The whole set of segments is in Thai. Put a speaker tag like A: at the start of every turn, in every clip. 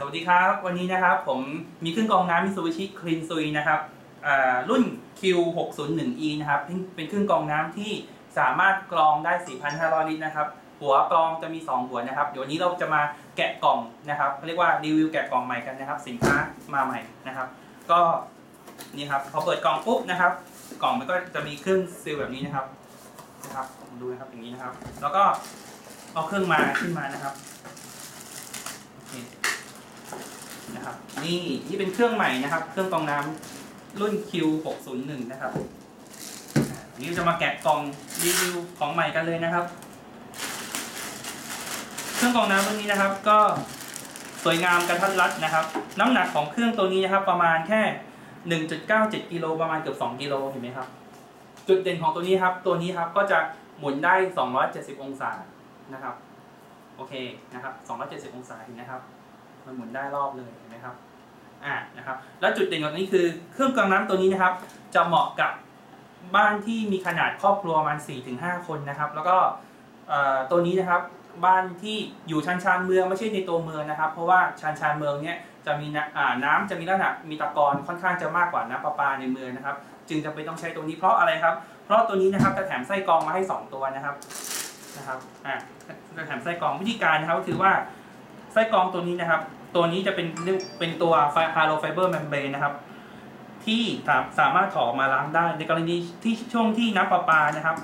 A: สวัสดีครับ วันนี้นะครับผมมีเครื่องกรองน้ำมิซูบิชิคลีนซุยนะครับรุ่น Q601E นะครับเป็นเครื่องกรองน้ำที่สามารถกรองได้ 4,500 ลิตรนะครับ หัวกรองจะมี 2 หัวนะครับ เดี๋ยวนี้เราจะมาแกะกล่องนะครับเรียกว่ารีวิวแกะกล่องใหม่กันนะครับ สินค้ามาใหม่นะครับ ก็นี่ครับพอเปิดกล่องปุ๊บนะครับ กล่องมันก็จะมีเครื่องซีลแบบนี้นะครับนะครับผมดูนะครับอย่างนี้นะครับ แล้วก็เอาเครื่องมาขึ้นมานะครับโอเค นะครับ นี่นี่เป็นเครื่องใหม่นะครับ เครื่องกรองน้ำรุ่น Q601 นะครับอ่าวันนี้จะมาแกะกล่องรีวิวของใหม่กันเลยนะครับ เครื่องกรองน้ำตัวนี้นะครับ ก็สวยงามกระทัดรัดนะครับ น้ำหนักของเครื่องตัวนี้นะครับ ประมาณแค่ 1.97กิโลประมาณเกือบ2กิโลเห็นไหมครับ จุดเด่นของตัวนี้ครับ ตัวนี้ครับก็จะหมุนได้ 270 องศานะครับ โอเคนะครับ 270 องศาเห็นนะครับ มันหมุนได้รอบเลยเห็นไหมครับอ่านะครับ แล้วจุดเด่นของตัวนี้คือเครื่องกรองน้ำตัวนี้นะครับ จะเหมาะกับบ้านที่มีขนาดครอบครัวประมาณ4-5คนนะครับ แล้วก็ตัวนี้นะครับบ้านที่อยู่ชานชานเมืองไม่ใช่ในตัวเมืองนะครับ เพราะว่าชานชานเมืองเนี้ยจะมีน้ำอ่าจะมีลักษณะมีตะกอนค่อนข้างจะมากกว่าน้ำประปาในเมืองนะครับ จึงจำเป็นต้องใช้ตัวนี้เพราะอะไรครับ เพราะตัวนี้นะครับจะแถมไส้กรองมาให้ 2 ตัวนะครับนะครับอ่าจะแถมไส้กรองวิธีการนะครับก็คือว่า ไส้กรองตัวนี้นะครับ ตัวนี้จะเป็นเป็นตัวฮาโลไฟเบอร์แมมเบรนนะครับ ที่สามารถถอดมาล้างได้ ในกรณีที่ช่วงที่น้ำประปานะครับ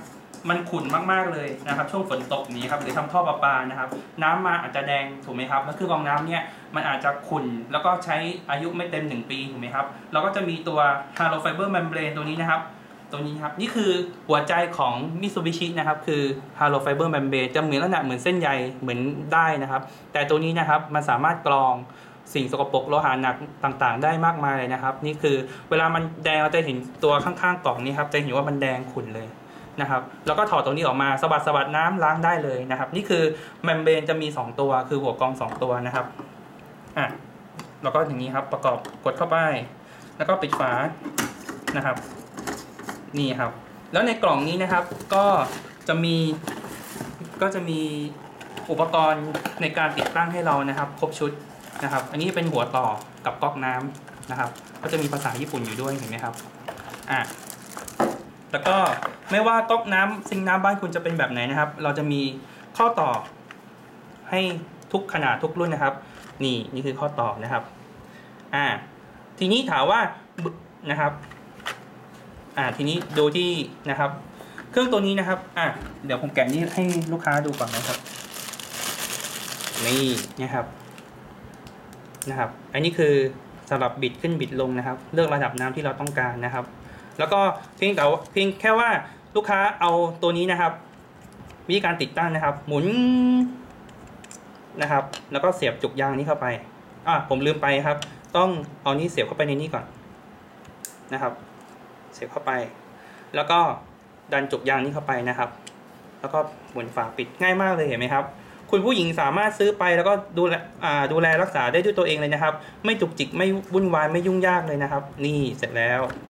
A: มันขุ่นมากๆเลยนะครับ ช่วงฝนตกนี้ครับหรือทำท่อประปานะครับ น้ำมาอาจจะแดงถูกไหมครับ แล้วเครื่องกรองน้ำเนี่ยมันอาจจะขุ่นแล้วก็ใช้อายุไม่เต็ม 1 ปีถูกไหมครับเราก็จะมีตัวฮาโลไฟเบอร์แมมเบรนตัวนี้นะครับ ตัวนี้ครับ นี่คือหัวใจของมิซูบิชินะครับ คือ Halo Fiber Membrane จะเหมือนลักษณะเหมือนเส้นใยเหมือนได้นะครับ แต่ตัวนี้นะครับมันสามารถกรองสิ่งสกปรกโลหะหนักต่างๆ ได้มากมายเลยนะครับ นี่คือเวลามันแดงเราจะเห็นตัวข้างๆกล่องนี้ครับจะเห็นว่ามันแดงขุ่นเลยนะครับ แล้วก็ถอดตรงนี้ออกมาสบัดสบัดน้ำล้างได้เลยนะครับ นี่คือแมมเบรนจะมี 2 ตัวคือหัวกรอง 2 ตัวนะครับอะแล้วก็อย่างนี้ครับประกอบกดเข้าไป แล้วก็ปิดฝานะครับ นี่ครับ แล้วในกล่องนี้นะครับก็จะมีก็จะมีอุปกรณ์ในการติดตั้งให้เรานะครับ ครบชุดนะครับ อันนี้เป็นหัวต่อกับก๊อกน้ำนะครับ ก็จะมีภาษาญี่ปุ่นอยู่ด้วยเห็นไหมครับอะแล้วก็ไม่ว่าก๊อกน้ำซิงน้ำบ้านคุณจะเป็นแบบไหนนะครับ เราจะมีข้อต่อให้ทุกขนาดทุกรุ่นนะครับ นี่นี่คือข้อต่อนะครับ อ่า ทีนี้ถามว่านะครับ อ่าทีนี้ดูที่นะครับ เครื่องตัวนี้นะครับอะเดี๋ยวผมแกะนี่ให้ลูกค้าดูก่อนนะครับนี่นะครับนะครับ อันนี้คือสำหรับบิดขึ้นบิดลงนะครับ เลือกระดับน้ำที่เราต้องการนะครับ แล้วก็เพียงแต่ว่าเพียงแค่ว่าลูกค้าเอาตัวนี้นะครับ วิธีการติดตั้งนะครับ หมุนนะครับ แล้วก็เสียบจุกยางนี้เข้าไปอะผมลืมไปครับ ต้องเอานี้เสียบเข้าไปในนี้ก่อนนะครับ เสียบเข้าไป แล้วก็ดันจุกยางนี้เข้าไปนะครับ แล้วก็หมุนฝาปิดง่ายมากเลยเห็นไหมครับ คุณผู้หญิงสามารถซื้อไปแล้วก็ดูแลดูแลรักษาได้ด้วยตัวเองเลยนะครับ ไม่จุกจิกไม่วุ่นวายไม่ยุ่งยากเลยนะครับ นี่เสร็จแล้ว